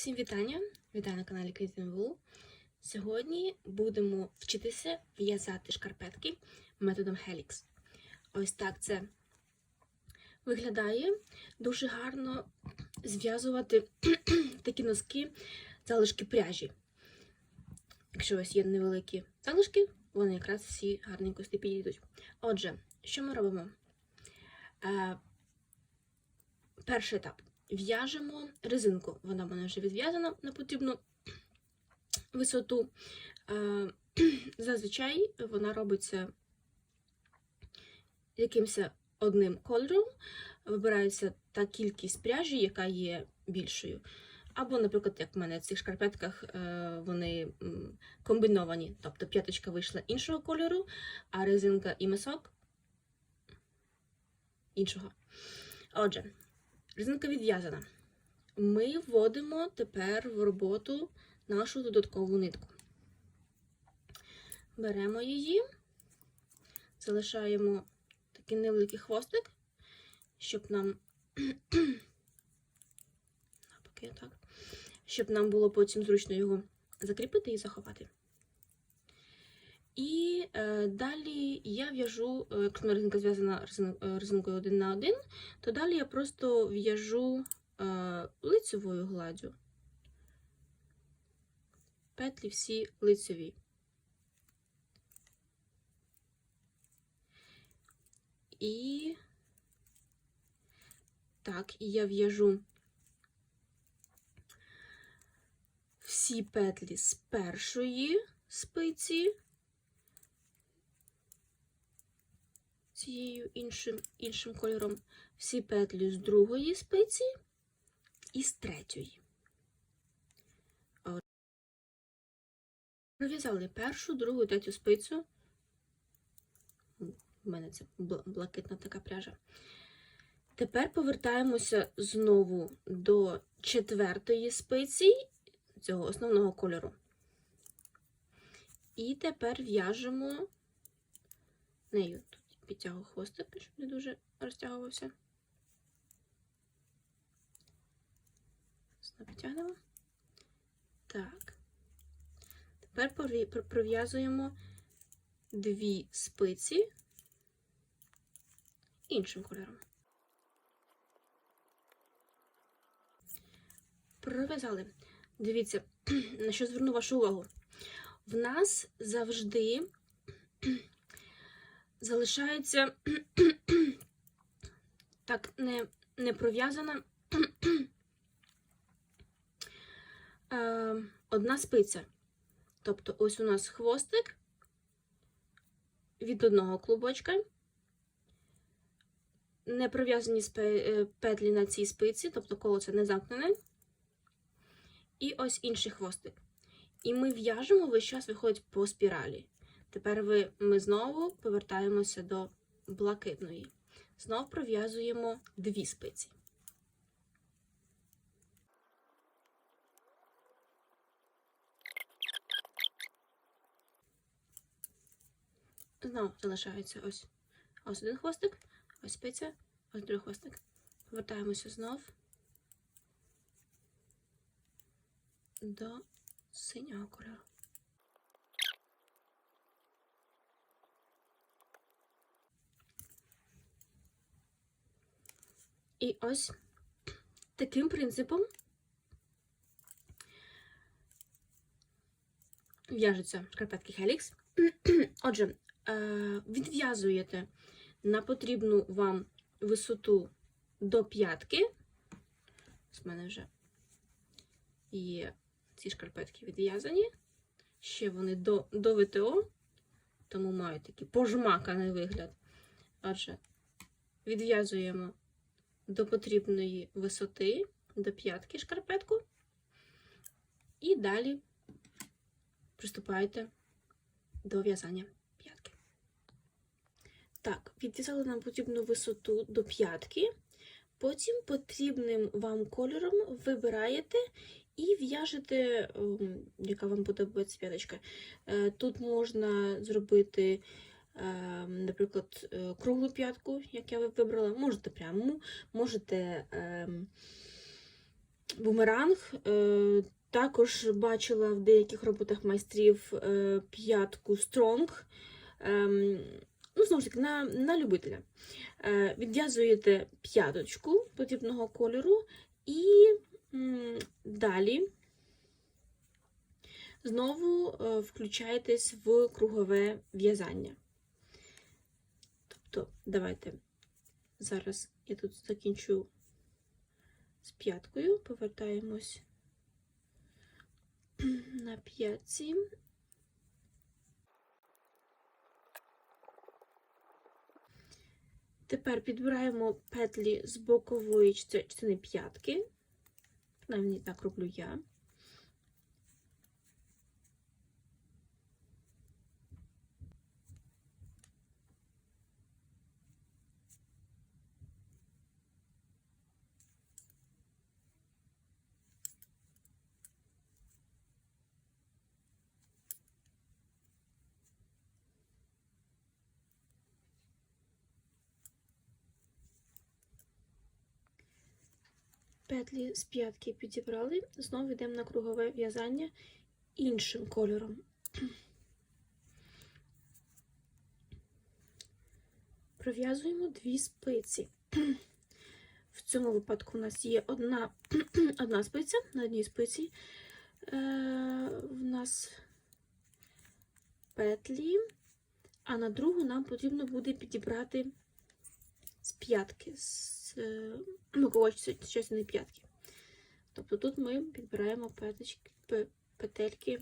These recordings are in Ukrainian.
Всім вітання! Вітаю на каналі Квітінвул. Сьогодні будемо вчитися в'язати шкарпетки методом Helix. Ось так це виглядає. Дуже гарно зв'язувати такі носки, залишки пряжі. Якщо у вас є невеликі залишки, вони якраз всі гарненько підійдуть. Отже, що ми робимо? Е, перший етап. В'яжемо резинку. Вона в мене вже відв'язана на потрібну висоту. Е, Зазвичай вона робиться якимось одним кольором. Вибирається та кількість пряжі, яка є більшою. Або, наприклад, як в мене в цих шкарпетках е, вони комбіновані. Тобто п'яточка вийшла іншого кольору, а резинка і мисок іншого. Отже, резинка відв'язана. Ми вводимо тепер в роботу нашу додаткову нитку. Беремо її, залишаємо такий невеликий хвостик, щоб нам так, щоб нам було потім зручно його закріпити і заховати. І далі я в'яжу, е, якщо резинка зв'язана е, резинкою один на один, то далі я просто в'яжу е, лицевою гладдю. Петлі всі лицеві. І так, і я в'яжу всі петлі з першої спиці, цією іншим, іншим кольором, всі петлі з другої спиці і з третьої. Пров'язали першу, другу, третю спицю. У мене це блакитна така пряжа. Тепер повертаємося знову до четвертої спиці цього основного кольору. І тепер в'яжемо нею. Тут підтягую хвостик, щоб не дуже розтягувався. Знову підтягнемо. Так. Тепер пров'язуємо дві спиці іншим кольором. Пров'язали. Дивіться, на що зверну вашу увагу. В нас завжди залишається так не, не пров'язана е, одна спиця. Тобто, ось у нас хвостик від одного клубочка. Не пров'язані е, петлі на цій спиці, тобто коло це не замкнене. І ось інший хвостик. І ми в'яжемо весь час виходить по спіралі. Тепер ви, ми знову повертаємося до блакитної. Знов пров'язуємо дві спиці. Знову залишається ось, ось один хвостик, ось спиця, ось другий хвостик. Повертаємося знов до синього кольору. І ось таким принципом в'яжуться шкарпетки Helix. Отже, е, відв'язуєте на потрібну вам висоту до п'ятки. В мене вже є ці шкарпетки відв'язані. Ще вони до, до ВТО, тому мають такий пожмаканий вигляд. Отже, відв'язуємо до потрібної висоти, до п'ятки шкарпетку. І далі приступаєте до в'язання п'ятки. Так, відв'язали нам потрібну висоту до п'ятки. Потім потрібним вам кольором вибираєте і в'яжете, ем, яка вам подобається п'яточка. Е, Тут можна зробити, наприклад, е, круглу п'ятку, як я вибрала. Можете пряму, можете ем, бумеранг. Е, також бачила в деяких роботах майстрів е, п'ятку Strong. Ем, ну, знову ж таки, на, на любителя. Відв'язуєте п'яточку потрібного кольору і далі знову включаєтесь в кругове в'язання. Тобто, давайте зараз я тут закінчу з п'яткою, повертаємось на п'ятці. Тепер підбираємо петлі з бокової частини п'ятки. Принаймні так роблю я. Петлі з п'ятки підібрали. Знову йдемо на кругове в'язання іншим кольором. Пров'язуємо дві спиці. В цьому випадку у нас є одна, одна спиця, на одній спиці е, в нас петлі, а на другу нам потрібно буде підібрати з п'ятки, з е, бокової частини п'ятки. Тобто тут ми підбираємо петочки, петельки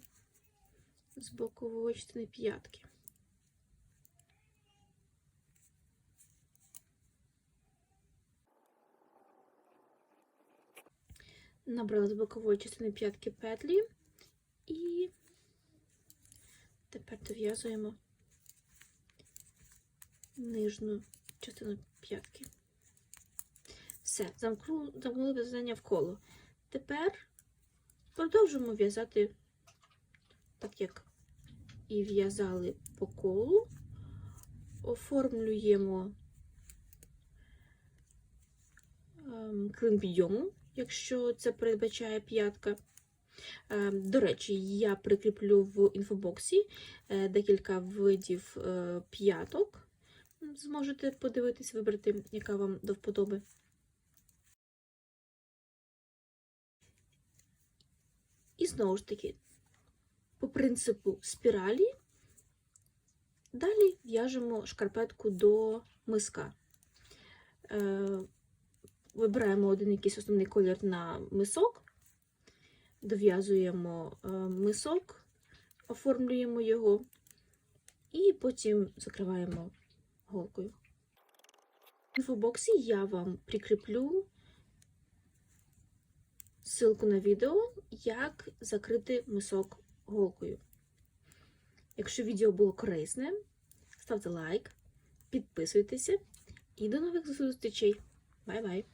з бокової частини п'ятки. Набрали з бокової частини п'ятки петлі і тепер дов'язуємо нижню частину п'ятки. Все, замкну, замкнули в'язання в коло. Тепер продовжуємо в'язати так, як і в'язали по колу, оформлюємо ем, клин підйому, якщо це передбачає п'ятка. Ем, До речі, я прикріплю в інфобоксі е, декілька видів е, п'яток. Зможете подивитись, вибрати, яка вам до вподоби. Знову ж таки, по принципу спіралі, далі в'яжемо шкарпетку до миска. Е, Вибираємо один якийсь основний колір на мисок, дов'язуємо е, мисок, оформлюємо його і потім закриваємо голкою. В інфобоксі я вам прикріплю ссылку на відео, як закрити мисок голкою. Якщо відео було корисне, ставте лайк, підписуйтеся і до нових зустрічей. Бай-бай!